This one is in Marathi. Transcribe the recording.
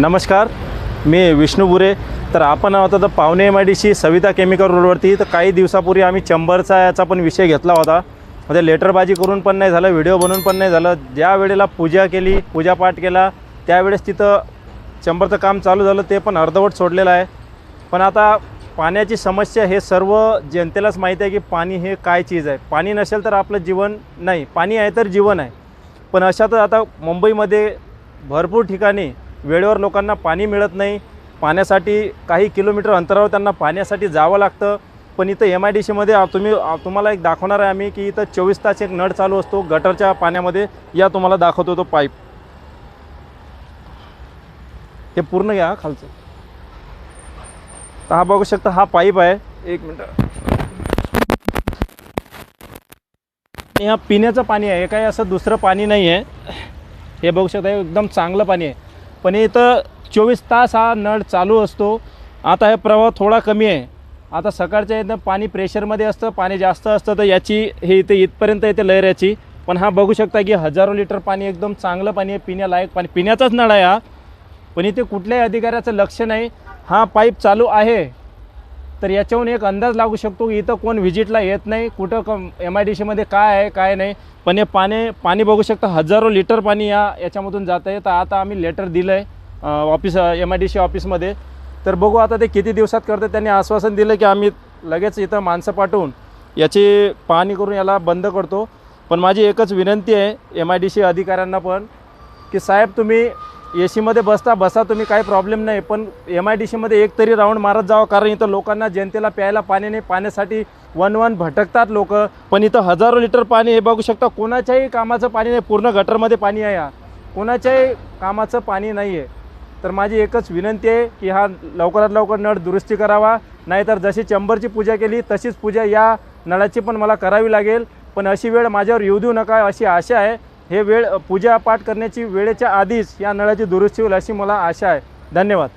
नमस्कार मी विष्णू बुरे. तर आपण आहोत तर पाहुणे M I D C Savita chemical रोडवरती तर काही दिवसापूर्वी आम्ही चंबरचा याचा पण विषय घेतला होता. म्हणजे लेटरबाजी करून पण नाही झालं व्हिडिओ बनवून पण नाही झालं. ज्या वेळेला पूजा केली पूजापाठ केला त्यावेळेस तिथं चंबरचं काम चालू झालं ते पण अर्धवट सोडलेलं आहे. पण आता पाण्याची समस्या हे सर्व जनतेलाच माहिती आहे की पाणी हे काय चीज आहे. पाणी नसेल तर आपलं जीवन नाही. पाणी आहे तर जीवन आहे. पण अशातच आता मुंबईमध्ये भरपूर ठिकाणी वेळेवर लोकांना पाणी मिळत नाही. पाण्यासाठी काही किलोमीटर अंतरावर त्यांना पाण्यासाठी जावं लागतं. पण इथं एम आय डी सीमध्ये तुम्ही तुम्हाला एक दाखवणार आहे आम्ही की इथं चोवीस तास एक नळ चालू असतो. गटरच्या पाण्यामध्ये या तुम्हाला दाखवतो तो पाईप. हे पूर्ण घ्या खालचं. तर हा बघू शकता हा पाईप आहे. एक मिनटं. आणि हा पिण्याचं पाणी आहे. हे काही असं दुसरं पाणी नाही आहे हे बघू शकता एकदम चांगलं पाणी आहे. पण इथं चोवीस तास हा नळ चालू असतो. आता हे प्रवाह थोडा कमी आहे. आता सकाळच्या इथं पाणी प्रेशरमध्ये असतं पाणी जास्त असतं तर याची हे इथे इथपर्यंत येते लहर याची. पण हा बघू शकता की हजारो लिटर पाणी एकदम चांगलं पाणी आहे पिण्यालायक पाणी. पिण्याचाच नळ आहे हा. पण इथे कुठल्याही अधिकाऱ्याचं लक्ष नाही. हा पाईप चालू आहे. तर याच्याहून एक अंदाज लागू शकतो की इथं कोण व्हिजिटला येत नाही कुठं कम एम आय डी सीमध्ये काय आहे काय नाही. पण हे पाणी पाणी बघू शकता हजारो लिटर पाणी या याच्यामधून जात आहे. तर आता आम्ही लेटर दिलं आहे office M I D C ऑफिसमध्ये तर बघू आता ते किती दिवसात करतात त्यांनी आश्वासन दिलं की आम्ही लगेच इथं माणसं पाठवून याची पाहणी करून याला बंद करतो. पण माझी एकच विनंती आहे एम आय डी सी अधिकाऱ्यांना पण की साहेब तुम्ही ए सीमध्ये बसता बसा तुम्ही काही प्रॉब्लेम नाही. पण एम आय डी सीमध्ये एक तरी राऊंड मारत जावं कारण इथं लोकांना जनतेला प्यायला पाणी नाही पाण्यासाठी वन वन भटकतात लोक. पण इथं हजारो लिटर पाणी हे बघू शकता कोणाच्याही कामाचं पाणी नाही पूर्ण गटरमध्ये पाणी आहे हा. कोणाच्याही कामाचं पाणी नाही आहे तर माझी एकच विनंती आहे की हा लवकरात लवकर नळ दुरुस्ती करावा. नाहीतर जशी चंबरची पूजा केली तशीच पूजा या नळाची पण मला करावी लागेल. पण अशी वेळ माझ्यावर येऊ देऊ नका अशी आशा आहे. हे वेळ पूजा पाठ करण्याची वेळेच्या आधीच या नळाची दुरुस्ती होईल अशी मला आशा आहे. धन्यवाद.